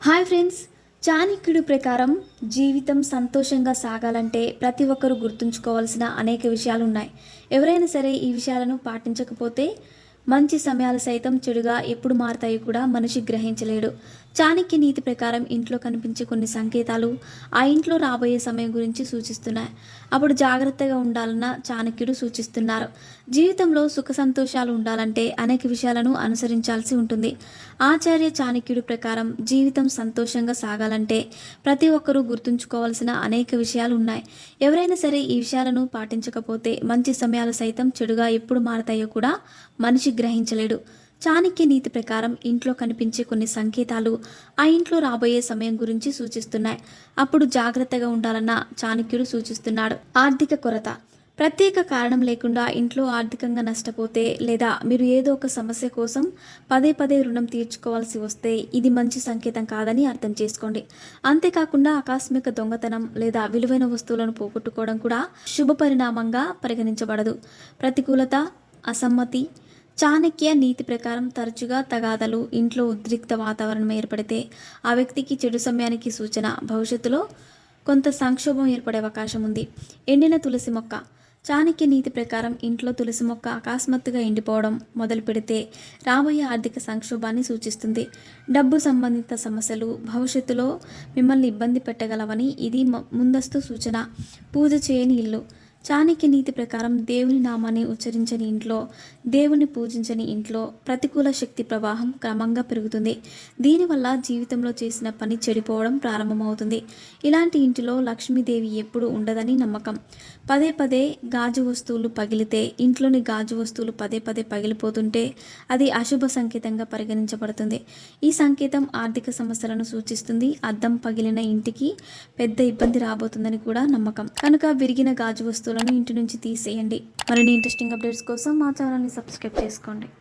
Hi friends చాణక్యుడి ప్రకారం జీవితం సంతోషంగా సాగాలంటే ప్రతి ఒక్కరూ గుర్తుంచుకోవాల్సిన అనేక విషయాలు ఉన్నాయి ఎవరైనా సరే ఈ విషయాలను పాటించకపోతే మంచి సమయాలు సైతం చెడుగా ఎప్పుడు మారతాయో కూడా మనిషి గ్రహించలేడు. చాణక్య నీతి ప్రకారం ఇంట్లో కనిపించే కొన్ని సంకేతాలు ఆ ఇంట్లో రాబోయే సమయం గురించి సూచిస్తున్నాయి. అప్పుడు జాగ్రత్తగా ఉండాలన్న చాణక్యుడు సూచిస్తున్నారు. జీవితంలో సుఖ సంతోషాలు ఉండాలంటే అనేక విషయాలను అనుసరించాల్సి ఉంటుంది. ఆచార్య చాణక్యుడి ప్రకారం జీవితం సంతోషంగా సాగాలంటే ప్రతి ఒక్కరూ గుర్తుంచుకోవాల్సిన అనేక విషయాలు ఉన్నాయి. ఎవరైనా సరే ఈ విషయాలను పాటించకపోతే మంచి సమయాలు సైతం చెడుగా ఎప్పుడు మారతాయో కూడా మనిషి గ్రహించలేడు. చాణక్య నీతి ప్రకారం ఇంట్లో కనిపించే కొన్ని సంకేతాలు ఆ ఇంట్లో రాబోయే సమయం గురించి సూచిస్తున్నాయి. అప్పుడు జాగ్రత్తగా ఉండాలన్న చాణక్యుడు సూచిస్తున్నాడు. ఆర్థిక కొరత. ప్రత్యేక కారణం లేకుండా ఇంట్లో ఆర్థికంగా నష్టపోతే లేదా మీరు ఏదో ఒక సమస్య కోసం పదే పదే రుణం తీర్చుకోవాల్సి వస్తే ఇది మంచి సంకేతం కాదని అర్థం చేసుకోండి. అంతేకాకుండా ఆకస్మిక దొంగతనం లేదా విలువైన వస్తువులను పోగొట్టుకోవడం కూడా శుభ పరిణామంగా పరిగణించబడదు. ప్రతికూలత అసమ్మతి చాణక్య నీతి ప్రకారం తరచుగా తగాదలు ఇంట్లో ఉద్రిక్త వాతావరణం ఏర్పడితే ఆ వ్యక్తికి చెడు సమయానికి సూచన భవిష్యత్తులో కొంత సంక్షోభం ఏర్పడే అవకాశం ఉంది. ఎండిన తులసి మొక్క. చాణక్య నీతి ప్రకారం ఇంట్లో తులసి మొక్క అకస్మాత్తుగా ఎండిపోవడం మొదలు పెడితే రాబోయే ఆర్థిక సంక్షోభాన్ని సూచిస్తుంది. డబ్బు సంబంధిత సమస్యలు భవిష్యత్తులో మిమ్మల్ని ఇబ్బంది పెట్టగలవని ఇది ముందస్తు సూచన. పూజ చేయని ఇల్లు. చాణక్య నీతి ప్రకారం దేవుని నామాన్ని ఉచ్చరించని ఇంట్లో దేవుని పూజించని ఇంట్లో ప్రతికూల శక్తి ప్రవాహం క్రమంగా పెరుగుతుంది. దీనివల్ల జీవితంలో చేసిన పని చెడిపోవడం ప్రారంభమవుతుంది. ఇలాంటి ఇంటిలో లక్ష్మీదేవి ఎప్పుడు ఉండదని నమ్మకం. పదే పదే గాజు వస్తువులు పగిలితే ఇంట్లోని గాజు వస్తువులు పదే పదే పగిలిపోతుంటే అది అశుభ సంకేతంగా పరిగణించబడుతుంది. ఈ సంకేతం ఆర్థిక సమస్యలను సూచిస్తుంది. అద్దం పగిలిన ఇంటికి పెద్ద ఇబ్బంది రాబోతుందని కూడా నమ్మకం. కనుక విరిగిన గాజు వస్తువులను ఇంటి నుంచి తీసేయండి. మరిన్ని ఇంట్రెస్టింగ్ అప్డేట్స్ కోసం మా ఛానల్ని సబ్స్క్రైబ్ చేసుకోండి.